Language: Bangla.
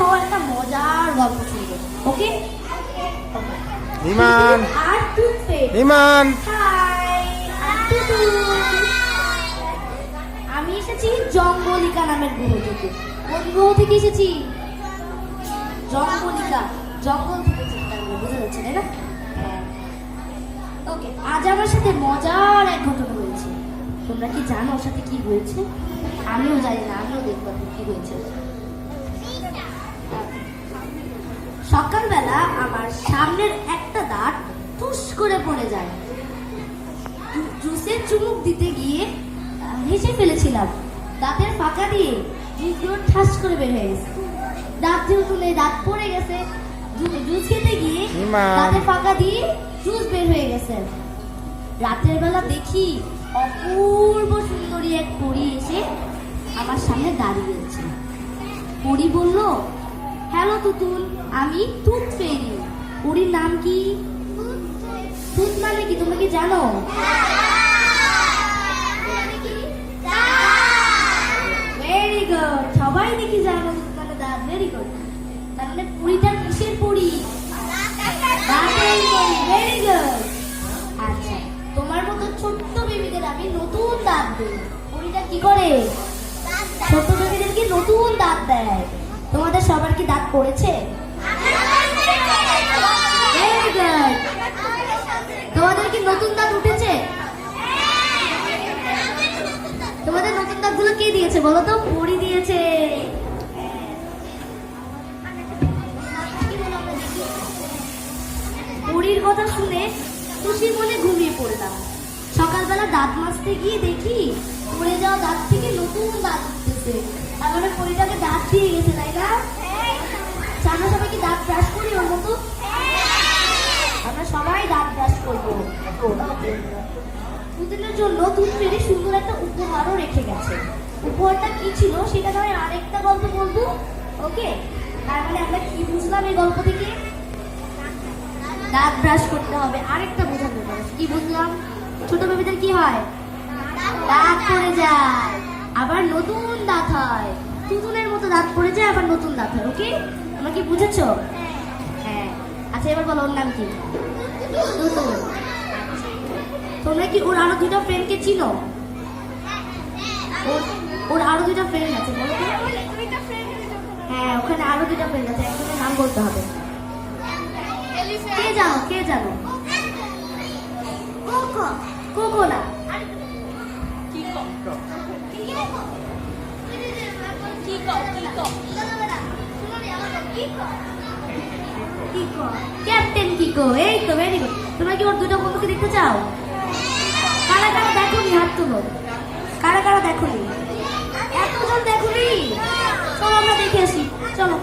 হওয়া একটা মজার গল্প শুনব। ওকে ইমান। আর টুথপেস্ট ইমান। আমি এসেছি জঙ্গলিকা নামের গ্রহ থেকে। কোন গ্রহ থেকে এসেছি? জঙ্গলিকা। জঙ্গল থেকে চিন্তা করে বোঝা যাচ্ছে তাই না? ওকে আজ আমার সাথে মজার এক ঘটনা হয়েছে। তোমরা কি জানো ওর সাথে কি হয়েছে? আমিও জানি না আমিও দেখব কি হয়েছে। সকালবেলা আমার সামনের একটা দাঁত টুস করে পড়ে যায়। জুসের চুমুক দিতে গিয়ে হেসে ফেলেছিলাম। দাঁতের ফাঁকা দিয়ে জুসগুলো ঠাস করে বের হয়ে গেছে। দাঁত যেহেতু নেই দাঁত পড়ে গেছে। জুস খেতে গিয়ে। দাঁতের ফাঁকা দিয়ে জুস বের হয়ে গেছে। রাতের বেলা দেখি অপূর্ব সুন্দরী এক পরী এসে আমার সামনে দাঁড়িয়েছে পরী বলল হ্যালো তুতুল, আমি তুত ফেরি। পরীর নাম কি? তুত মানে কি? তুমি কি জানো? ভেরি গুড সবাই দেখি জানো তুত মানে দাঁত ভেরি গুড মানে পুরীটা কিসের পুরী? দাঁতের ভেরি গুড আচ্ছা তোমার মতো ছোট্ট বেবিদের আমি নতুন দাঁত দিই পুরীটা কি করে? কি দাঁত পড়েছে? তোমাদের কি নতুন দাঁত উঠেছে? তোমাদের নতুন দাঁতগুলো কে দিয়েছে বলো তো? পরি দিয়েছে। পরির কথা শুনে খুশি মনে ঘুমিয়ে পড়লাম। সকালবেলা দাঁত মাজতে গিয়ে দেখি পড়ে যাওয়া দাঁত থেকে নতুন দাঁত উঠতেছে তার মানে পরিটাকে দাঁত দিয়ে গেছে, তাই না? আমরা সবাই কি দাঁত ব্রাশ করি, ওর মতো? আমরা সবাই দাঁত ব্রাশ করব। দুদিনের জন্য দুধ ফেরি সুন্দর একটা উপহারও রেখে গেছে। উপহারটা কি ছিল সেটা নয়, আরেকটা গল্প বলব ওকে তার মানে আমরা কি বুঝলাম এই গল্প থেকে? দাঁত ব্রাশ করতে হবে, আরেকটা বোঝাতে পারে কি বুঝলাম? ছোট বেবিদের কি হয়? দাঁত পড়ে যায়। আবার নতুন দাঁত হয়। তুতুলের মতো দাঁত পড়ে যায়, আবার নতুন দাঁত হয় ওকে তোমরা কি বুঝেছ? হ্যাঁ। আচ্ছা এবার বলো ওর নাম কি? তোমরা কি ওর আরও দুটো ফ্রেন্ডকে চিনো? ওর ওর আরও দুটো ফ্রেন্ড আছে বলো তো? হ্যাঁ ওখানে আরও দুটো ফ্রেন্ড আছে একজনের নাম বলতে হবে। কে জানো কে জানো? কোকো। কোকো না। ক্যাপ্টেন কিকো এই তো ভেরি গুড তোমরা কি ওর দুটো বন্ধুকে দেখতে চাও? কারা কারা দেখো নি হাত তুলো? কারা কারা দেখো নি এতজন দেখো নি চলো আমরা দেখে আসি। চলো।